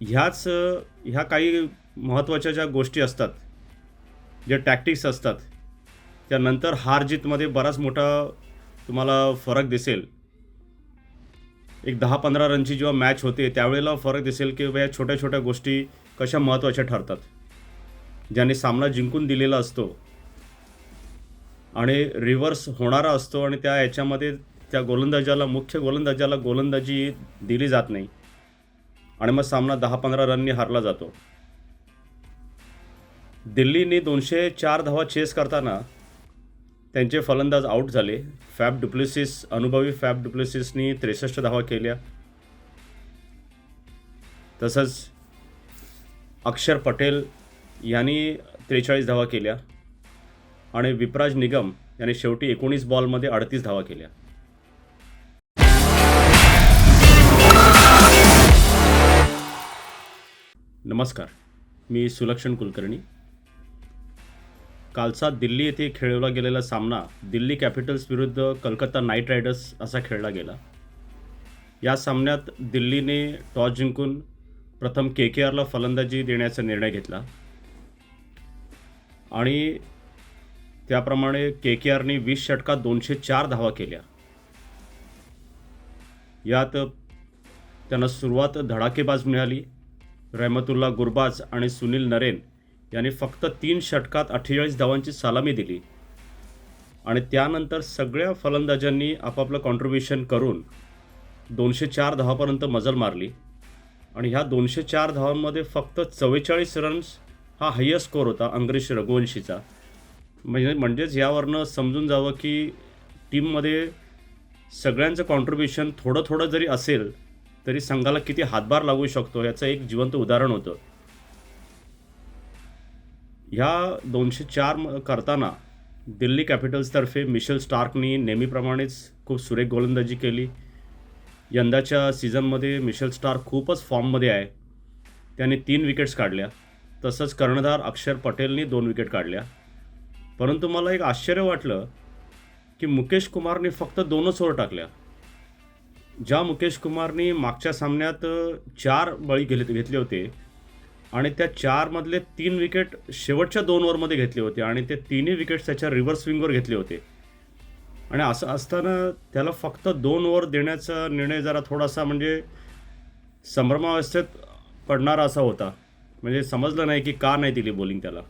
ह्याच ह्या काही महत्त्वाच्या ज्या गोष्टी असतात जे टॅक्टिक्स असतात त्यानंतर हार जीतमध्ये बराच मोठा तुम्हाला फरक दिसेल. एक दहा पंधरा रनची जेव्हा मॅच होते त्यावेळेला फरक दिसेल की या छोट्या छोट्या गोष्टी कशा महत्त्वाच्या ठरतात. ज्याने सामना जिंकून दिलेला असतो आणि रिव्हर्स होणारा असतो आणि त्या याच्यामध्ये त्या गोलंदाजाला मुख्य गोलंदाजाला गोलंदाजी दिली जात नाही. आणि मग सामना दहा पंधरा रननी हारला जातो. दिल्लीने दोनशे चार धावा चेस करताना त्यांचे फलंदाज आऊट झाले. फॅब डुप्लेसिस अनुभवी फॅब डुप्लेसिसनी त्रेसष्ट धावा केल्या. तसंच अक्षर पटेल यांनी त्रेचाळीस धावा केल्या. आणि विपराज निगम यांनी शेवटी एकोणीस बॉलमध्ये अडतीस धावा केल्या. नमस्कार. मी सुलक्षण कुलकर्णी. कालचा दिल्ली येथे खेळवला गेलेला सामना दिल्ली कॅपिटल्स विरुद्ध कलकत्ता नाईट रायडर्स असा खेळला गेला. या सामन्यात दिल्लीने टॉस जिंकून प्रथम के के आरला फलंदाजी देण्याचा निर्णय घेतला. आणि त्याप्रमाणे के के आरने वीस षटकात दोनशे चार धावा केल्या. यात त्यांना सुरुवात धडाकेबाज मिळाली. रहमतुल्ला गुरबाज आणि सुनील नरेन यांनी फक्त तीन षटकात अठ्ठेचाळीस धावांची सलामी दिली. आणि त्यानंतर सगळ्या फलंदाजांनी आपापलं कॉन्ट्रीब्युशन करून दोनशे चार धावापर्यंत मजल मारली. आणि ह्या दोनशे चार धावांमध्ये फक्त चव्वेचाळीस रन्स हा हायस्ट स्कोर होता अंग्रेश रघुवंशीचा. म्हणजे म्हणजेच यावरनं समजून जावं की टीममध्ये सगळ्यांचं कॉन्ट्रीब्युशन थोडं थोडं जरी असेल तरी संघाला किती हातभार लागू शकतो याचं एक जिवंत उदाहरण होतं. ह्या दोनशे चार म- करताना दिल्ली कॅपिटल्सतर्फे मिशेल स्टार्कनी नेहमीप्रमाणेच खूप सुरेख गोलंदाजी केली. यंदाच्या सीझनमध्ये मिशेल स्टार्क खूपच फॉर्ममध्ये आहे. त्याने तीन विकेट्स काढल्या. तसंच कर्णधार अक्षर पटेलनी दोन विकेट काढल्या. परंतु मला एक आश्चर्य वाटलं की मुकेश कुमारने फक्त दोनच ओव्हर टाकल्या. ज्या मुकेश कुमारनी मागच्या सामन्यात चार बळी घेतले घेतले होते आणि त्या चारमधले तीन विकेट शेवटच्या दोन ओव्हरमध्ये घेतले होते आणि ते तिन्ही विकेट्स त्याच्या रिव्हर्स स्विंगवर घेतले होते. आणि असं असताना त्याला फक्त दोन ओव्हर देण्याचा निर्णय जरा थोडासा म्हणजे संभ्रमावस्थेत पडणारा असा होता. म्हणजे समजलं नाही की का नाही दिली बॉलिंग त्याला.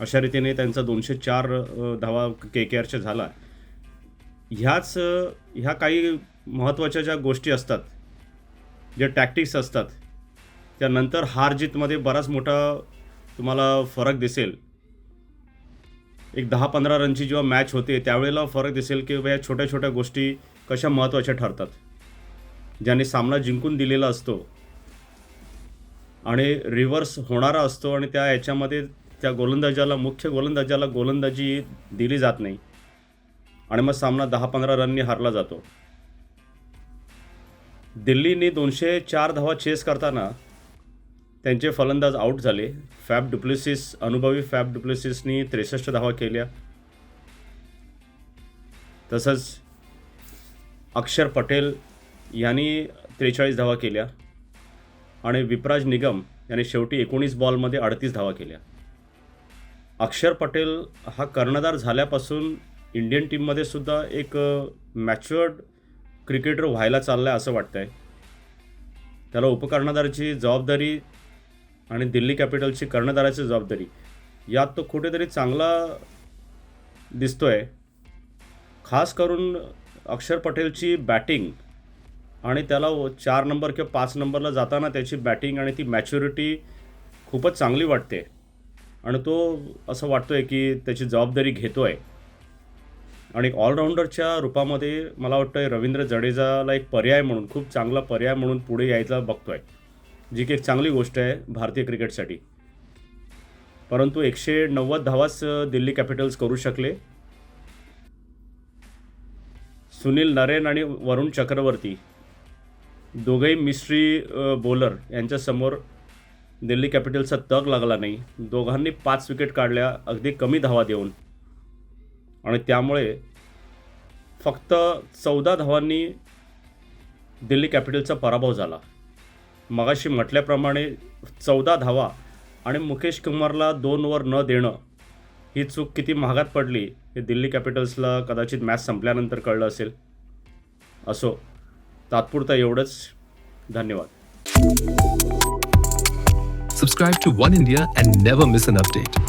अशा रीतीने त्यांचा दोनशे चार धावा के के आरच्या झाला. ह्याच ह्या काही महत्त्वाच्या ज्या गोष्टी असतात जे टॅक्टिक्स असतात त्यानंतर हार जीतमध्ये बराच मोठा तुम्हाला फरक दिसेल. एक दहा पंधरा रनची जेव्हा मॅच होते त्यावेळेला फरक दिसेल की या छोट्या छोट्या गोष्टी कशा महत्त्वाच्या ठरतात. ज्याने सामना जिंकून दिलेला असतो. आणि रिव्हर्स होणारा असतो आणि त्या याच्यामध्ये त्या गोलंदाजाला मुख्य गोलंदाजाला गोलंदाजी दिली जात नाही. आणि मग सामना दहा पंधरा रननी हारला जातो. दिल्लीने दोनशे चार धावा चेस करताना त्यांचे फलंदाज आऊट झाले. फॅब डुप्लेसिस अनुभवी फॅब डुप्लेसिसनी त्रेसष्ट धावा केल्या. तसंच अक्षर पटेल यांनी त्रेचाळीस धावा केल्या. आणि विपराज निगम यांनी शेवटी एकोणीस बॉलमध्ये अडतीस धावा केल्या. अक्षर पटेल हा कर्णधार झाल्यापासून इंडियन टीममध्ये सुद्धा एक मॅच्युअर्ड क्रिकेटर व्हायला चालला आहे असं वाटतं आहे त्याला उपकर्णधाराची जबाबदारी आणि दिल्ली कॅपिटलची कर्णधाराची जबाबदारी यात तो कुठेतरी चांगला दिसतो आहे खास करून अक्षर पटेलची बॅटिंग आणि त्याला चार नंबर किंवा पाच नंबरला जाताना त्याची बॅटिंग आणि ती मॅच्युरिटी खूपच चांगली वाटते. आणि तो असं वाटतो आहे की त्याची जबाबदारी घेतो आहे आणि एक ऑलराऊंडरच्या रूपामध्ये मला वाटतं आहे रवींद्र जडेजाला एक पर्याय म्हणून खूप चांगला पर्याय म्हणून पुढे यायचा बघतो आहे जी की एक चांगली गोष्ट आहे भारतीय क्रिकेटसाठी. परंतु एकशे नव्वद धावाच दिल्ली कॅपिटल्स करू शकले. सुनील नरेन आणि वरुण चक्रवर्ती दोघेही मिस्ट्री बॉलर यांच्यासमोर दिल्ली कॅपिटल्सचा तग लागला नाही. दोघांनी पाच विकेट काढल्या अगदी कमी धावा देऊन. आणि त्यामुळे फक्त चौदा धावांनी दिल्ली कॅपिटलचा पराभव झाला. मगाशी म्हटल्याप्रमाणे चौदा धावा आणि मुकेश कुमारला दोन ओव्हर न देणं ही चूक किती महागात पडली हे दिल्ली कॅपिटल्सला कदाचित मॅच संपल्यानंतर कळलं असेल. असो तात्पुरतं एवढंच. धन्यवाद. Subscribe to One India and never miss an update